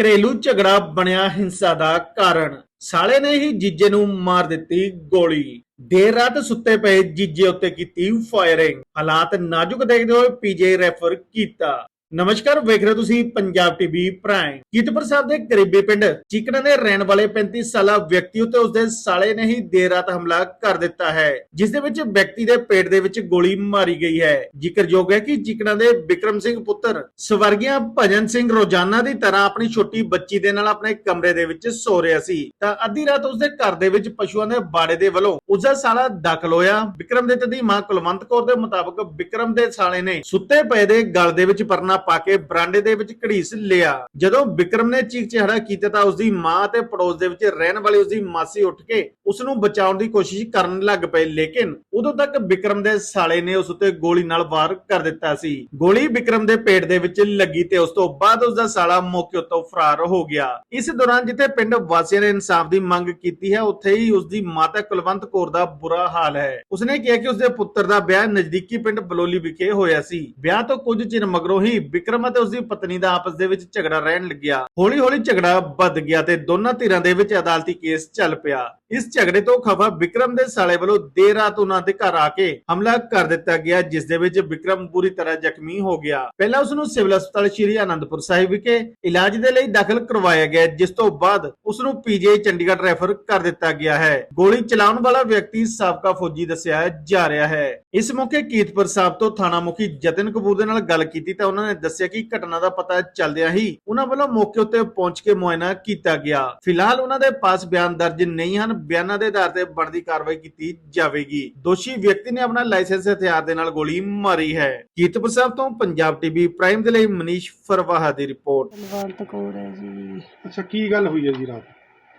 ਘਰੇਲੂ ਝਗੜਾ ਬਣਿਆ ਹਿੰਸਾ ਦਾ ਕਾਰਨ। ਸਾਲੇ ਨੇ ਹੀ ਜੀਜੇ ਨੂੰ ਮਾਰ ਦਿੱਤੀ ਗੋਲੀ। ਦੇਰ ਰਾਤ ਸੁੱਤੇ ਪਏ ਜੀਜੇ ਉੱਤੇ ਕੀਤੀ ਫਾਇਰਿੰਗ। ਹਾਲਾਤ ਨਾਜ਼ੁਕ ਦੇਖਦੇ ਹੋਏ ਪੀਜੀ ਰੈਫਰ ਕੀਤਾ। ਨਮਸਕਾਰ, ਵੇਖ ਰਹੇ ਹੋ ਤੁਸੀਂ ਪੰਜਾਬ ਟੀਵੀ ਪ੍ਰਾਈਮ ਕੀਰਤਪੁਰ ਸਾਹਿਬ ਦੇ ਕਰੀਬੀ ਪਿੰਡ ਚੀਕਣਾ ਦੇ ਰਹਿਣ ਵਾਲੇ 35 ਸਾਲਾ ਵਿਅਕਤੀ ਉੱਤੇ ਉਸਦੇ ਸਾਲੇ ਨੇ ਹੀ ਦੇਰ ਰਾਤ ਹਮਲਾ ਕਰ ਦਿੱਤਾ ਹੈ, ਜਿਸ ਦੇ ਵਿੱਚ ਵਿਅਕਤੀ ਦੇ ਪੇਟ ਦੇ ਵਿੱਚ ਗੋਲੀ ਮਾਰੀ ਗਈ ਹੈ। ਜ਼ਿਕਰਯੋਗ ਹੈ ਕਿ ਚੀਕਣਾ ਦੇ ਵਿਕਰਮ ਸਿੰਘ ਪੁੱਤਰ ਸਵਰਗੀਆ ਭਜਨ ਸਿੰਘ ਰੋਜ਼ਾਨਾ ਦੀ ਤਰ੍ਹਾਂ ਆਪਣੀ ਛੋਟੀ ਬੱਚੀ ਦੇ ਨਾਲ ਆਪਣੇ ਕਮਰੇ ਦੇ ਵਿੱਚ ਸੋ ਰਿਹਾ ਸੀ। ਤਾਂ ਅੱਧੀ ਰਾਤ ਉਸਦੇ ਘਰ ਦੇ ਵਿੱਚ ਪਸ਼ੂਆਂ ਦੇ ਬਾੜੇ ਦੇ ਵੱਲੋਂ ਉਸਦਾ ਸਾਲਾ ਦਾਖਲ ਹੋਇਆ। ਵਿਕਰਮ ਦੇ ਦੀ ਮਾਂ ਕੁਲਵੰਤ ਕੌਰ ਦੇ ਮੁਤਾਬਕ ਵਿਕਰਮ ਦੇ ਸਾਲੇ ਨੇ ਸੁੱਤੇ ਪਏ ਦੇ ਗਲ ਦੇ ਵਿੱਚ ਪਰਨਾ ਪਾ ਕੇ ਬਰਾਂਡੇ ਦੇ ਵਿੱਚ ਘੜੀਸ ਲਿਆ। ਜਦੋਂ ਵਿਕਰਮ ਨੇ ਚੀਕ ਚਿਹੜਾ ਕੀਤਾ ਤਾਂ ਉਸਦੀ ਮਾਂ ਤੇ ਪੜੋਸ ਦੇ ਵਿੱਚ ਰਹਿਣ ਵਾਲੀ ਉਸਦੀ ਮਾਸੀ ਉੱਠ ਕੇ ਉਸ ਨੂੰ ਬਚਾਉਣ ਦੀ ਕੋਸ਼ਿਸ਼ ਕਰਨ ਲੱਗ ਪਏ। ਲੇਕਿਨ ਉਦੋਂ ਤੱਕ ਵਿਕਰਮ ਦੇ ਸਾਲੇ ਨੇ ਉਸ ਉੱਤੇ ਗੋਲੀ ਨਾਲ ਵਾਰ ਕਰ ਦਿੱਤਾ ਸੀ। ਗੋਲੀ ਵਿਕਰਮ ਦੇ ਪੇਟ ਦੇ ਵਿੱਚ ਲੱਗੀ ਤੇ ਉਸ ਤੋਂ ਬਾਅਦ ਉਸ ਦਾ ਸਾਲਾ ਮੌਕੇ ਉੱਤੋਂ ਫਰਾਰ ਹੋ ਗਿਆ। ਇਸ ਦੌਰਾਨ ਜਿੱਥੇ ਪਿੰਡ ਵਾਸੀਆਂ ਨੇ ਇਨਸਾਫ ਦੀ ਮੰਗ ਕੀਤੀ ਹੈ, ਉੱਥੇ ਹੀ ਉਸ ਦੀ ਮਾਤਾ ਕੁਲਵੰਤ ਕੌਰ ਦਾ ਬੁਰਾ ਹਾਲ ਹੈ। ਉਸਨੇ ਕਿਹਾ ਕਿ ਉਸਦੇ ਪੁੱਤਰ ਦਾ ਵਿਆਹ ਨਜ਼ਦੀਕੀ ਪਿੰਡ ਬਲੋਲੀ ਵਿਖੇ ਹੋਇਆ ਸੀ। ਵਿਆਹ ਤੋਂ ਕੁਝ ਚਿਰ ਮਗਰੋਂ ਹੀ ਵਿਕਰਮ ਅਤੇ ਉਸਦੀ ਪਤਨੀ ਦਾ ਆਪਸ ਦੇ ਵਿੱਚ ਝਗੜਾ ਰਹਿਣ ਲੱਗਿਆ। ਹੌਲੀ ਹੌਲੀ ਝਗੜਾ ਵੱਧ ਗਿਆ ਤੇ ਦੋਨਾਂ ਧਿਰਾਂ ਦੇ ਵਿੱਚ ਅਦਾਲਤੀ ਕੇਸ ਚੱਲ ਪਿਆ। ਇਸ ਝਗੜੇ ਤੋਂ ਖਫਾ ਵਿਕਰਮ ਦੇ ਸਾਲੇ ਵੱਲੋਂ ਦੇਰ ਰਾਤ ਉਹਨਾਂ ਦੇ ਘਰ ਆ ਕੇ ਹਮਲਾ ਕਰ ਦਿੱਤਾ ਗਿਆ, ਜਿਸ ਦੇ ਵਿੱਚ ਵਿਕਰਮ ਪੂਰੀ ਤਰ੍ਹਾਂ ਜ਼ਖਮੀ ਹੋ ਗਿਆ। ਪਹਿਲਾਂ ਉਸ ਨੂੰ ਸਿਵਲ ਹਸਪਤਾਲ ਸ਼੍ਰੀ ਆਨੰਦਪੁਰ ਸਾਹਿਬ ਵਿਖੇ ਇਲਾਜ ਦੇ ਲਈ ਦਾਖਲ ਕਰਵਾਇਆ ਗਿਆ, ਜਿਸ ਤੋਂ ਬਾਅਦ ਉਸ ਨੂੰ ਪੀਜੀਆਈ ਚੰਡੀਗੜ੍ਹ ਰੈਫਰ ਕਰ ਦਿੱਤਾ ਗਿਆ ਹੈ। ਗੋਲੀ ਚਲਾਉਣ ਵਾਲਾ ਵਿਅਕਤੀ ਸਾਬਕਾ ਫੌਜੀ ਦੱਸਿਆ ਜਾ ਰਿਹਾ ਹੈ। ਇਸ ਮੌਕੇ ਕੀਰਤਪੁਰ ਸਾਹਿਬ ਤੋਂ ਥਾਣਾ ਮੁਖੀ ਜਤਨ ਕਪੂਰ ਦੇ ਨਾਲ ਗੱਲ ਕੀਤੀ ਤਾਂ ਉਹਨਾਂ ਨੇ ਦੱਸਿਆ ਕਿ ਘਟਨਾ ਦਾ ਪਤਾ ਚੱਲਦਿਆਂ ਹੀ ਉਹਨਾਂ ਵੱਲੋਂ ਮੌਕੇ ਉੱਤੇ ਪਹੁੰਚ ਕੇ ਮੁਆਇਨਾ ਕੀਤਾ ਗਿਆ। ਫਿਲਹਾਲ ਉਹਨਾਂ ਦੇ ਪਾਸ ਬਿਆਨ ਦਰਜ ਨਹੀਂ ਹਨ। ਬਿਆਨਾਂ ਦੇ ਆਧਾਰ ਤੇ ਬਣਦੀ ਕਾਰਵਾਈ ਕੀਤੀ ਜਾਵੇਗੀ। ਦੋਸ਼ੀ ਵਿਅਕਤੀ ਨੇ ਆਪਣਾ ਲਾਇਸੈਂਸ ਹਥਿਆਰ ਦੇ ਨਾਲ ਗੋਲੀ ਮਾਰੀ ਹੈ। ਕੀਰਤਪੁਰ ਸਾਹਿਬ ਤੋਂ ਪੰਜਾਬ ਟੀਵੀ ਪ੍ਰਾਈਮ ਦੇ ਲਈ ਮਨੀਸ਼ ਫਰਵਾਹਾ ਦੀ ਰਿਪੋਰਟ। ਬਲਵੰਤ ਕੌਰ ਹੈ ਜੀ। ਅੱਛਾ ਕੀ ਗੱਲ ਹੋਈ ਹੈ ਜੀ ਰਾਤ?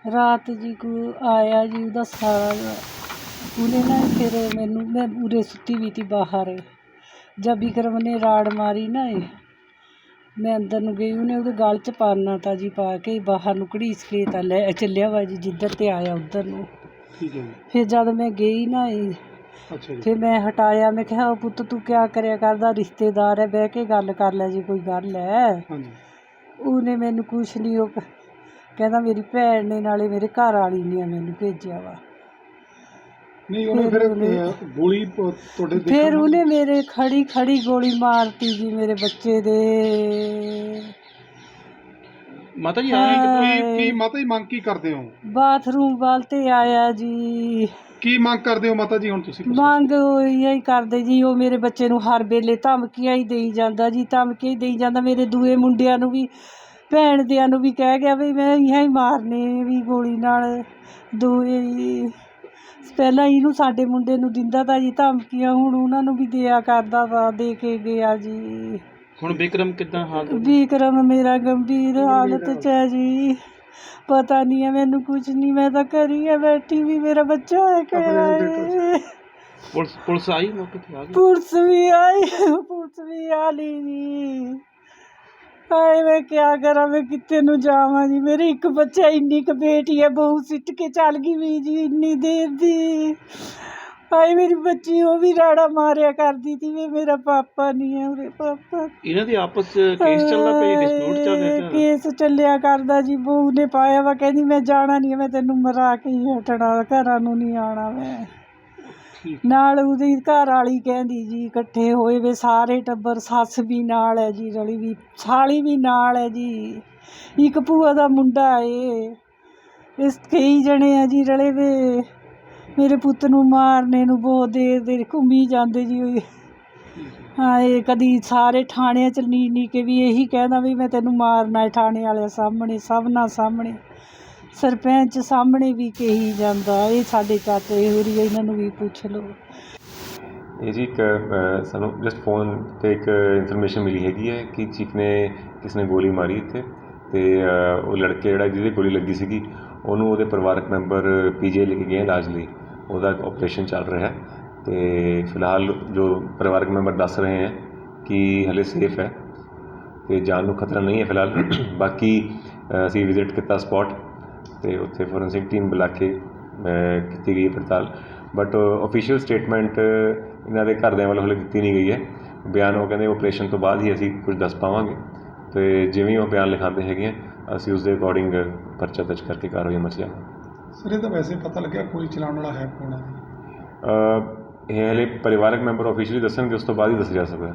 ਰਾਤ ਜੀ ਕੋ ਆਇਆ ਜੀ ਉਹਦਾ ਸਾਲਾ ਉਹਨੇ ਨਾ ਫਿਰ ਮੈਨੂੰ ਮੈਂ ਉਰੇ ਸੁੱਤੀ ਵੀ ਤੀ ਬਾਹਰ। ਜਦ ਵਿਕਰਮ ਨੇ ਰਾੜ ਮਾਰੀ ਨਾ ਇਹ। ਮੈਂ ਅੰਦਰ ਨੂੰ ਗਈ ਉਹਨੇ ਉਹਦੇ ਗਲ 'ਚ ਪਾਨਾ ਤਾ ਜੀ ਪਾ ਕੇ ਬਾਹਰ ਨੂੰ ਘੜੀਸ ਕੇ ਤਾਂ ਲੈ ਚੱਲਿਆ ਵਾ ਜੀ ਜਿੱਧਰ ਤੇ ਆਇਆ ਉੱਧਰ ਨੂੰ। ਠੀਕ ਹੈ ਜੀ। ਫਿਰ ਜਦ ਮੈਂ ਗਈ ਨਾ ਇਹ ਅੱਛਾ ਜੀ। ਫਿਰ ਮੈਂ ਹਟਾਇਆ ਮੈਂ ਕਿਹਾ "ਉਹ ਪੁੱਤ ਤੂੰ ਕਿਆ ਕਰਿਆ ਕਰਦਾ ਰਿਸ਼ਤੇਦਾਰ ਹੈ ਬਹਿ ਕੇ ਗੱਲ ਕਰ ਲੈ ਜੀ ਕੋਈ ਗੱਲ ਹੈ। ਹਾਂਜੀ। ਉਹਨੇ ਮੈਨੂੰ ਕੁਛ ਨਹੀਂ ਉਹ ਕ- ਕਹਿੰਦਾ ਮੇਰੀ ਭੈਣ ਨੇ ਨਾਲੇ ਮੇਰੇ ਘਰ ਵਾਲੀ ਨੇ ਮੈਨੂੰ ਭੇਜਿਆ ਵਾ। ਨਹੀਂ ਉਹਨੇ ਫਿਰ ਅਹ, ਗੋਲੀ ਪ- ਤੁਹਾਡੇ ਦੇਖਣ ਫਿਰ ਨੂੰ- ਉਹਨੇ ਮੇਰੇ ਖੜੀ ਖੜੀ ਗੋਲੀ ਮਾਰਤੀ ਜੀ ਮੇਰੇ ਬੱਚੇ ਦੇ। ਮਾਤਾ ਜੀ ਆਏਂ ਕਿ ਕੀ ਤੁਸੀਂ- ਕੀ ਮਾਤਾ ਜੀ ਮੰਗ ਕੀ ਕਰਦੇ ਹੋ? ਬਾਥਰੂਮ ਵੱਲ ਤੇ ਆਇਆ ਜੀ। ਕੀ ਮੰਗ ਕਰਦੇ ਹੋ ਮਾਤਾ ਜੀ ਹੁਣ ਤੁਸੀਂ ਕੁਛ? ਮੰਗ ਇਹ ਹੀ ਕਰਦੇ ਜੀ ਉਹ ਮੇਰੇ ਬੱਚੇ ਨੂੰ ਹਰ ਵੇਲੇ ਧਮਕੀਆਂ ਹੀ ਦੇਈ ਜਾਂਦਾ ਜੀ ਧਮਕੀਆਂ ਹੀ ਦੇਈ ਜਾਂਦਾ ਮੇਰੇ ਦੂਏ ਮੁੰਡਿਆਂ ਨੂੰ ਵੀ ਭੈਣ ਦਿਆਂ ਨੂੰ ਵੀ ਕਹਿ ਗਿਆ ਵੀ ਮੈਂ ਇਹਾਂ ਹੀ ਮਾਰਨੇ ਵੀ ਗੋਲੀ ਨਾਲ ਦੂਏ ਜੀ। ਪਹਿਲਾਂ ਇਹਨੂੰ ਸਾਡੇ ਮੁੰਡੇ ਨੂੰ ਦਿੰਦਾ ਤਾਂ ਜੀ ਧਮਕੀਆਂ ਹੁਣ ਉਹਨਾਂ ਨੂੰ ਵੀ ਦਿਆ ਕਰਦਾ ਵਾ ਦੇ ਕੇ ਗਿਆ ਜੀ। ਹੁਣ ਵਿਕਰਮ ਕਿਦਾਂ ਹਾਲ? ਵਿਕਰਮ ਮੇਰਾ ਗੰਭੀਰ ਹਾਲਤ ਚ ਹੈ ਜੀ। ਪਤਾ ਨਹੀਂ ਹੈ ਮੈਨੂੰ ਕੁਝ ਨਹੀਂ ਮੈਂ ਤਾਂ ਘਰੀ ਹੈ ਬੈਠੀ ਵੀ ਮੇਰਾ ਬੱਚਾ ਹੈ ਹੈ। ਪੁਲਿਸ ਪੁਲਿਸ ਆਈ ਮੌਕੇ ਤੇ ਆ ਗਈ? ਪੁਲਿਸ ਵੀ ਆਈ ਪੁਲਿਸ ਵੀ ਆ ਲਈ ਜੀ। ਹਾਏ ਮੈਂ ਕਿਆ ਕਰਾਂ ਮੈਂ ਕਿੱਥੇ ਨੂੰ ਜਾਵਾਂ ਜੀ? ਮੇਰੇ ਇੱਕ ਬੱਚਾ ਇੰਨੀ ਕੁ ਬੇਟੀ ਹੈ ਬਹੂ ਸਿੱਟ ਕੇ ਚੱਲ ਗਈ ਵੀ ਜੀ ਇੰਨੀ ਦੇਰ ਦੀ। ਹਾਏ ਮੇਰੀ ਬੱਚੀ ਉਹ ਵੀ ਰਾੜਾ ਮਾਰਿਆ ਕਰਦੀ ਸੀ ਵੀ ਮੇਰਾ ਪਾਪਾ ਨਹੀਂ ਹੈ ਉਹਦੇ ਪਾਪਾ। ਇਹਨਾਂ ਦੀ ਆਪਸ ਚ ਕੇਸ ਚੱਲਦਾ ਪਿਆ ਡਿਸਪਿਊਟ ਚੱਲ ਰਿਹਾ ਕੇਸ ਚੱਲਿਆ ਕਰਦਾ ਜੀ ਬਹੂ ਨੇ ਪਾਇਆ ਵਾ ਕਹਿੰਦੀ ਮੈਂ ਜਾਣਾ ਨਹੀਂ ਮੈਂ ਤੈਨੂੰ ਮਰਾ ਕੇ ਹੀ ਹਟਣਾ ਘਰਾਂ ਨੂੰ ਨਹੀਂ ਆਣਾ ਮੈਂ। ਨਾਲ ਉਹਦੀ ਘਰ ਵਾਲੀ ਕਹਿੰਦੀ ਜੀ ਇਕੱਠੇ ਹੋਏ ਵੇ ਸਾਰੇ ਟੱਬਰ, ਸੱਸ ਵੀ ਨਾਲ ਹੈ ਜੀ, ਰਲੀ ਵੀ, ਸਾਲੀ ਵੀ ਨਾਲ ਹੈ ਜੀ। ਇੱਕ ਭੂਆ ਦਾ ਮੁੰਡਾ ਏ। ਇਸ ਕਈ ਜਣੇ ਆ ਜੀ ਰਲੇ ਵੇ। ਮੇਰੇ ਪੁੱਤ ਨੂੰ ਮਾਰਨੇ ਨੂੰ ਬਹੁਤ ਦੇਰ ਦੇਰ ਘੁੰਮੀ ਜਾਂਦੇ ਜੀ ਉਹ। ਹਾਏ, ਕਦੀ ਸਾਰੇ ਥਾਣਿਆਂ ਚ ਨੀ ਨੀ ਕੇ ਵੀ ਇਹੀ ਕਹਿੰਦਾ ਵੀ ਮੈਂ ਤੈਨੂੰ ਮਾਰਨਾ ਹੈ ਥਾਣੇ ਵਾਲਿਆਂ ਸਾਹਮਣੇ ਸਭਨਾ ਸਾਹਮਣੇ। ਸਰਪੰਚ ਸਾਹਮਣੇ ਵੀ ਕਹੀ ਜਾਂਦਾ ਇਹ ਸਾਡੇ ਚਾਚੇ ਹੋਰੀ ਇਹਨਾਂ ਨੂੰ ਵੀ ਪੁੱਛ ਲਓ। ਇਹ ਜੀ ਇੱਕ ਅ, ਸਾਨੂੰ ਜਸਟ ਫੋਨ ਤੇ ਇੱਕ ਇਨਫੋਰਮੇਸ਼ਨ ਮਿਲੀ ਹੈਗੀ ਹੈ ਕਿ ਚੀਫ ਨੇ ਕਿਸ ਨੇ ਗੋਲੀ ਮਾਰੀ ਇੱਥੇ ਤੇ ਅ, ਉਹ ਲੜਕੇ ਜਿਹੜਾ ਜਿਹਦੇ ਗੋਲੀ ਲੱਗੀ ਸੀਗੀ ਉਹਨੂੰ ਉਹਦੇ ਪਰਿਵਾਰਕ ਮੈਂਬਰ ਪੀਜੀ ਲੈ ਕੇ ਗਏ ਇਲਾਜ ਲਈ। ਉਹਦਾ ਆਪਰੇਸ਼ਨ ਚੱਲ ਰਿਹਾ ਹੈ ਤੇ ਫਿਲਹਾਲ ਜੋ ਪਰਿਵਾਰਕ ਮੈਂਬਰ ਦੱਸ ਰਹੇ ਹੈ ਕਿ ਹਲੇ ਸੇਫ ਹੈ ਤੇ ਜਾਨ ਨੂੰ ਖਤਰਾ ਨਹੀਂ ਹੈ ਫਿਲਹਾਲ। ਬਾਕੀ ਅ, ਅਸੀਂ ਵਿਜ਼ਿਟ ਕੀਤਾ ਸਪੌਟ ਤੇ ਉੱਥੇ ਫੋਰੈਂਸਿਕ ਟੀਮ ਬੁਲਾ ਕੇ ਕੀਤੀ ਗਈ ਹੈ ਪੜਤਾਲ। ਬਟ ਅਫੀਸ਼ੀਅਲ ਸਟੇਟਮੈਂਟ ਇਹਨਾਂ ਦੇ ਘਰਦਿਆਂ ਵੱਲੋਂ ਹਲੇ ਦਿੱਤੀ ਨਹੀਂ ਗਈ ਹੈ। ਬਿਆਨ ਉਹ ਕਹਿੰਦੇ ਆਪਰੇਸ਼ਨ ਤੋਂ ਬਾਅਦ ਹੀ ਅਸੀਂ ਕੁਝ ਦੱਸ ਪਾਵਾਂਗੇ। ਤੇ ਜਿਵੇਂ ਹੀ ਉਹ ਬਿਆਨ ਲਿਖਾਉਂਦੇ ਹੈਗੇ ਆ ਅਸੀਂ ਉਸ ਦੇ ਅਕੋਰਡਿੰਗ ਪਰਚਾ ਦਰਜ ਕਰਕੇ ਕਾਰਵਾਈ ਅਮਲ 'ਚ ਲਿਆਵਾਂਗੇ ਸਰ ਇਹ ਤਾਂ ਵੈਸੇ ਪਤਾ ਲੱਗਿਆ ਗੋਲੀ ਚਲਾਉਣ ਵਾਲਾ ਹੈ ਕੌਣ ਹੈ? ਅ, ਇਹ ਹਲੇ ਪਰਿਵਾਰਕ ਮੈਂਬਰ ਆਫੀਸ਼ੀਅਲੀ ਦੱਸਣਗੇ ਉਸ ਤੋਂ ਬਾਅਦ ਹੀ ਦੱਸਿਆ ਜਾ ਸਕਦਾ।